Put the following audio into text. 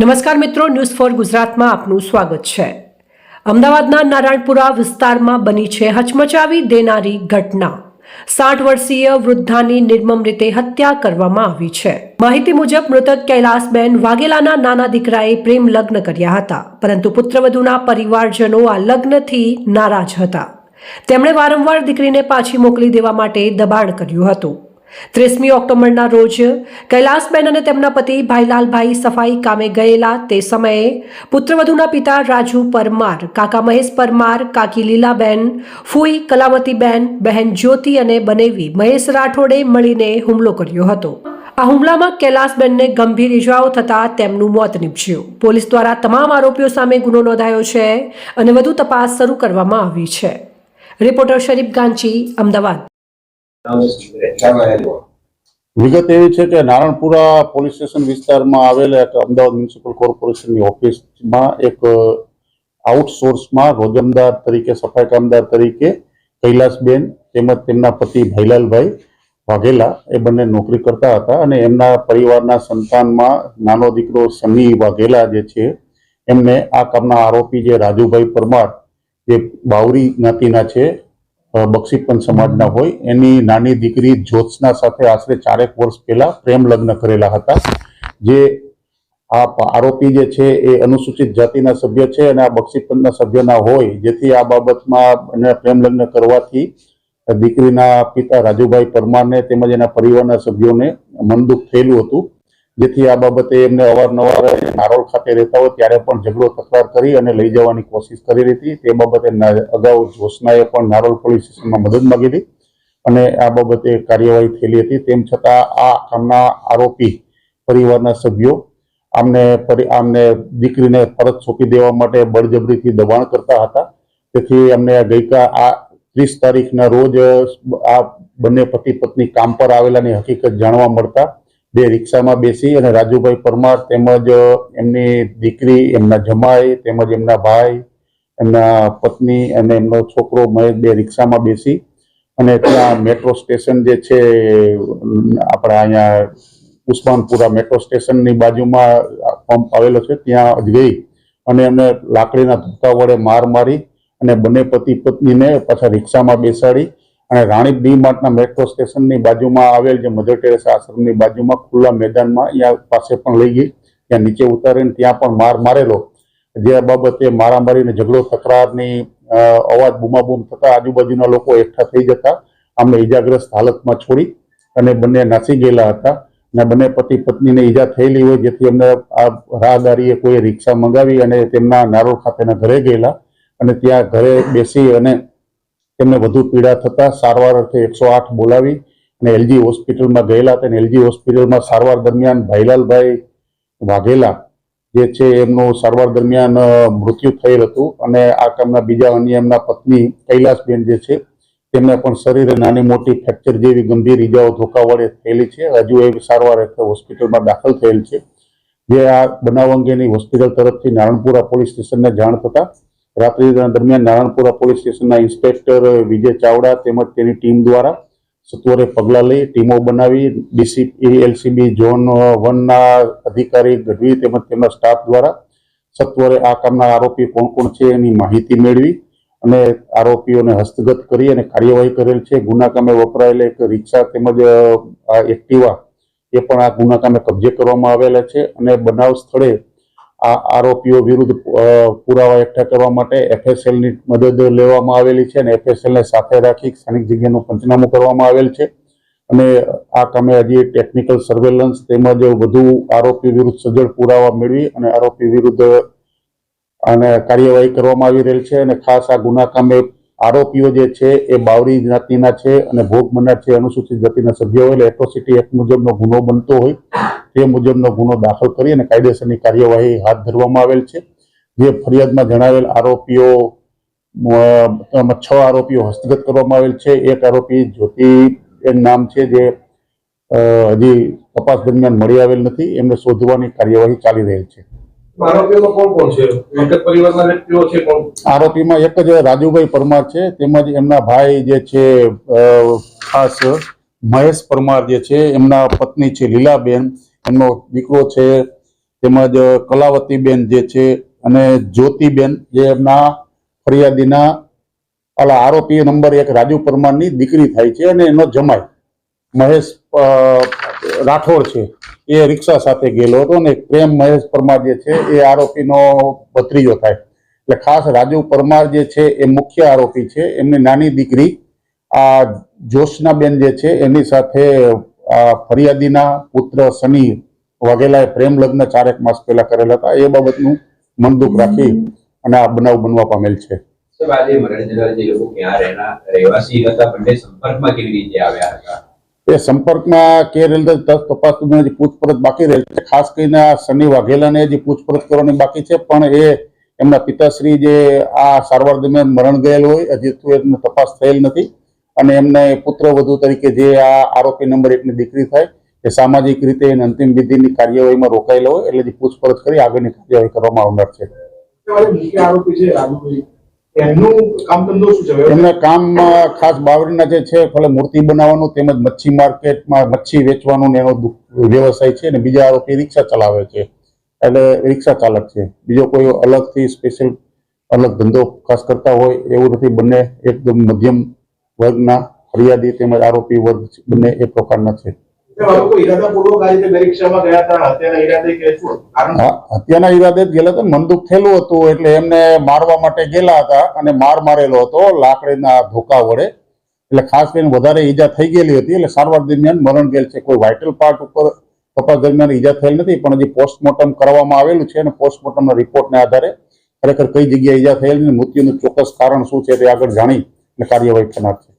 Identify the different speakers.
Speaker 1: નમસ્કાર મિત્રો news for ગુજરાતમાં આપનું સ્વાગત છે. અમદાવાદના નારાયણપુરા વિસ્તારમાં બની છે હચમચાવી દેનારી ઘટના. સાઠ વર્ષીય વૃદ્ધાની નિર્મમ રીતે હત્યા કરવામાં આવી છે. માહિતી મુજબ મૃતક કૈલાસબેન વાઘેલાના નાના દીકરાએ પ્રેમ લગ્ન કર્યા હતા, પરંતુ પુત્રવધુના પરિવારજનો આ લગ્નથી નારાજ હતા. તેમણે વારંવાર દીકરીને પાછી મોકલી દેવા માટે દબાણ કર્યું હતું. ત્રીસમી ઓક્ટોબરના રોજ કૈલાસબેન અને તેમના પતિ ભાઈલાલભાઈ સફાઈ કામે ગયેલા તે સમયે પુત્રવધુના પિતા રાજુ પરમાર, કાકા મહેશ પરમાર, કાકી લીલાબેન, ફૂઈ કલાવતીબેન બહેન જ્યોતિ અને બનેવી મહેશ રાઠોડે મળીને હુમલો કર્યો હતો. આ હુમલામાં કૈલાસબેનને ગંભીર ઇજાઓ થતાં તેમનું મોત નીપજ્યું. પોલીસ દ્વારા તમામ આરોપીઓ સામે ગુનો નોંધાયો છે અને વધુ તપાસ શરૂ કરવામાં આવી છે. રિપોર્ટર શરીફ ગાંચી, અમદાવાદ.
Speaker 2: વિગત એવી છે કે નારણપુરા પોલીસ સ્ટેશન વિસ્તારમાં આવેલા અમદાવાદ મ્યુનિસિપલ કોર્પોરેશનની ઓફિસમાં એક આઉટસોર્સમાં રોજમદાર તરીકે, સફાઈ કામદાર તરીકે કૈલાસબેન તેમજ તેમના પતિ ભાઈલાલભાઈ વાઘેલા એ બંને નોકરી કરતા હતા અને એમના પરિવારના સંતાનમાં નાનો દીકરો સની વાઘેલા જે છે, એમને આ કામના આરોપી જે રાજુભાઈ પરમાર, જે બાવરી જ્ઞાતિના છે અ, સમાજના હોય એની નાની દીકરી જ્યોત્સના સાથે આશરે ચારેક વર્ષ પહેલા પ્રેમ લગ્ન કરેલા હતા. જે આ આરોપી જે છે એ અનુસૂચિત જાતિના સભ્ય છે અને આ બક્ષીપંચના સભ્યના હોય જેથી આ બાબતમાં એને પ્રેમ લગ્ન કરવાથી દીકરીના પિતા રાજુભાઈ પરમારને તેમજ એના પરિવારના સભ્યોને મનદુખ થયેલું હતું. જેથી આ બાબતે એમને અવારનવાર નારોલ ખાતે રહેતા હોય ત્યારે પણ ઝઘડો તકરાર કરી અને લઈ જવાની કોશિશ કરી હતી. તે બાબતે અગાઉ જોશનાએ પણ નારોલ પોલીસ સ્ટેશનમાં મદદ માંગી હતી અને આ બાબતે કાર્યવાહી થયેલી હતી. તેમ છતાં આ કામના આરોપી પરિવારના સભ્યો આમને આમને દીકરીને પરત સોંપી દેવા માટે બળજબરીથી દબાણ કરતા હતા. તેથી અમને ગઈકા આ ત્રીસ તારીખના રોજ આ બંને પતિ પત્ની કામ પર આવેલાની હકીકત જાણવા મળતા બે રિક્ષામાં બેસી અને રાજુભાઈ પરમાર તેમજ એમની દીકરી, એમના જમાઈ, તેમજ એમના ભાઈ, એમના પત્ની અને એમનો છોકરો મહેશ બે રિક્ષામાં બેસી અને ત્યાં મેટ્રો સ્ટેશન જે છે, આપણા અહીંયા ઉસ્માનપુરા મેટ્રો સ્ટેશનની બાજુમાં પંપ આવેલો છે, ત્યાં ગઈ અને એમને લાકડીના ધક્કા વડે માર મારી અને બંને પતિ પત્નીને પાછા રિક્ષામાં બેસાડી અને રાણી ડી માર્ટના મેટ્રો સ્ટેશનની બાજુમાં આવેલ જે મધર ટેરેસા આશ્રમની બાજુમાં ખુલ્લા મેદાનમાં અહીંયા પાસે પણ લઈ ગઈ. ત્યાં નીચે ઉતારીને ત્યાં પણ માર મારેલો. જે બાબતે મારામારીને ઝઘડો તકરારની અવાજ બૂમાબૂમ થતા આજુબાજુના લોકો એકઠા થઈ જતા અમને ઈજાગ્રસ્ત હાલતમાં છોડી અને બંને નાસી ગયેલા હતા. અને બંને પતિ પત્નીને ઈજા થયેલી હોય જેથી અમને આ રાહદારીએ કોઈ રિક્ષા મંગાવી અને તેમના નારોલ ખાતેના ઘરે ગયેલા. અને ત્યાં ઘરે બેસી અને તેમને વધુ પીડા થતા સારવાર અર્થે એકસો આઠ બોલાવી અને એલજી હોસ્પિટલમાં ગયેલા તેને એલજી હોસ્પિટલમાં સારવાર દરમિયાન ભાઈલાલભાઈ વાઘેલા જે છે, એમનું સારવાર દરમિયાન મૃત્યુ થયેલ હતું. અને આ કામના બીજા અન્ય એમના પત્ની કૈલાસબેન જે છે, તેમને પણ શરીરે નાની મોટી ફ્રેક્ચર જેવી ગંભીર ઈજાઓ ધોકાવાળી થયેલી છે. હજુ એ સારવાર હેઠળ હોસ્પિટલમાં દાખલ થયેલ છે. જે આ બનાવ અંગેની હોસ્પિટલ તરફથી નારણપુરા પોલીસ સ્ટેશનને જાણ થતા રાત્રિ દરમિયાન નારણપુરા પોલીસ સ્ટેશનના ઇન્સ્પેક્ટર વિજય ચાવડા તેમજ તેની ટીમ દ્વારા સત્વરે પગલાં લઈ ટીમો બનાવી ડીસીપી એલસીબી ઝોન વનના અધિકારી ગઢવી તેમજ તેમના સ્ટાફ દ્વારા સત્વરે આ કામના આરોપી કોણ કોણ છે એની માહિતી મેળવી અને આરોપીઓને હસ્તગત કરી અને કાર્યવાહી કરેલ છે. ગુના કામે વપરાયેલ એક રિક્ષા તેમજ એક્ટિવા એ પણ આ ગુના કામે કબજે કરવામાં આવેલા છે અને બનાવ સ્થળે આ આરોપીઓ વિરુદ્ધ પુરાવા એકઠા કરવા માટે એફએસએલની મદદ લેવામાં આવેલી છે અને એફએસએલને સાથે રાખી સ્થાનિક જગ્યાનું પંચનામું કરવામાં આવેલ છે. અને આ કામે હજી ટેકનિકલ સર્વેલન્સ તેમજ વધુ આરોપી વિરુદ્ધ સજ્જડ પુરાવા મેળવી અને આરોપી વિરુદ્ધ અને કાર્યવાહી કરવામાં આવી રહેલ છે અને ખાસ આ ગુના કામે આરોપીઓ જે છે એ બાવરી જ્ઞાતિના છે અને ભોગ બનનાર છે, અનુસૂચિત જાતિના સભ્યો એટલે એટ્રોસિટી એક્ટ મુજબનો ગુનો બનતો હોય, તે મુજબનો ગુનો દાખલ કરી અને કાયદેસરની કાર્યવાહી હાથ ધરવામાં આવેલ છે. જે ફરિયાદમાં જણાવેલ આરોપીઓ છ આરોપીઓ હસ્તગત કરવામાં આવેલ છે. એક આરોપી જ્યોતિ એમ નામ છે જે હજી તપાસ દરમિયાન મળી આવેલ નથી. એમને શોધવાની કાર્યવાહી ચાલી રહેલ છે. આરોપીમાં એક જ રાજુભાઈ પરમાર છે, તેમજ એમના ભાઈ જે છે ખાસ મહેશ પરમાર જે છે, એમના પત્ની છે લીલાબેન, એમનો દીકરો છે, તેમજ કલાવતીબેન જે છે અને જ્યોતિબેન જે એમના ફરિયાદીના ઓલા આરોપી નંબર એક રાજુ પરમારની દીકરી થાય છે અને એનો જમાઈ. મહેશ રાઠોડ છે. એ રિક્ષા સાથે ગયેલો હતો અને પ્રેમ મહેશ પરમાર જે છે એ આરોપીનો ભત્રીજો થાય. એટલે ખાસ રાજીવ પરમાર જે છે એ મુખ્ય આરોપી છે. એમની નાની દીકરી, આ જોશનાબેન જે છે એની સાથે ફરિયાદીના પુત્ર સની વાઘેલાએ પ્રેમ લગ્ન ચારેક માસ પહેલા કરેલા હતા. એ બાબતનું મનદુખ રાખી અને આ બનાવ બનવા પામેલ છે.
Speaker 3: સંપર્કમાં કેવી રીતે આવ્યા હતા?
Speaker 2: એ સંપર્કમાં કે રીતે તપાસ હજી પૂછપરછ બાકી રહે છે, ખાસ કરીને આ સની વાઘેલાને હજી પૂછપરછ કરવાની બાકી છે, પણ એ એમના પિતાશ્રી જે આ સારવાર દરમિયાન મરણ ગયેલ હોય, હજી એમને તપાસ થયેલ નથી. અને એમને પુત્ર વધુ તરીકે જે આ આરોપી નંબર એકની દીકરી થાય, એ સામાજિક રીતે એને અંતિમ વિધિની કાર્યવાહીમાં રોકાયેલો હોય, એટલે જે પૂછપરછ કરી આગળની કાર્યવાહી કરવામાં આવનાર છે.
Speaker 4: આરોપી છે એમનું કામ ધંધો શું છે?
Speaker 2: એમને કામ અ, ખાસ બાવરીના જે છે ભલે મૂર્તિ બનાવવાનું તેમજ મચ્છી માર્કેટમાં મચ્છી વેચવાનું ને એનો વ્યવસાય છે ને બીજા આરોપી રિક્ષા ચલાવે છે. એટલે રિક્ષા ચાલક છે. બીજો કોઈ અલગથી સ્પેશિયલ અલગ ધંધો ખાસ કરતા હોય એવું નથી. બંને એકદમ મધ્યમ વર્ગના ફરિયાદી તેમજ આરોપી વર્ગ બંને એ પ્રકારના છે.
Speaker 4: હત્યાના ઈરાદે
Speaker 2: ગયેલા હતા મનદુખ થયેલું હતું એટલે એમને મારવા માટે ગયેલા હતા અને માર મારેલો હતો લાકડીના ધોકા વડે. એટલે ખાસ કરીને વધારે ઈજા થઈ ગયેલી હતી એટલે સારવાર દરમિયાન મરણ ગયેલ છે. કોઈ વાઇટલ પાર્ટ ઉપર તપાસ દરમિયાન ઈજા થયેલ નથી પણ હજી પોસ્ટમોર્ટમ કરવામાં આવેલું છે અને પોસ્ટમોર્ટમના રિપોર્ટને આધારે ખરેખર કઈ જગ્યાએ ઈજા થયેલ મૃત્યુનું ચોક્કસ કારણ શું છે તે આગળ જાણી અને કાર્યવાહી થનાર છે.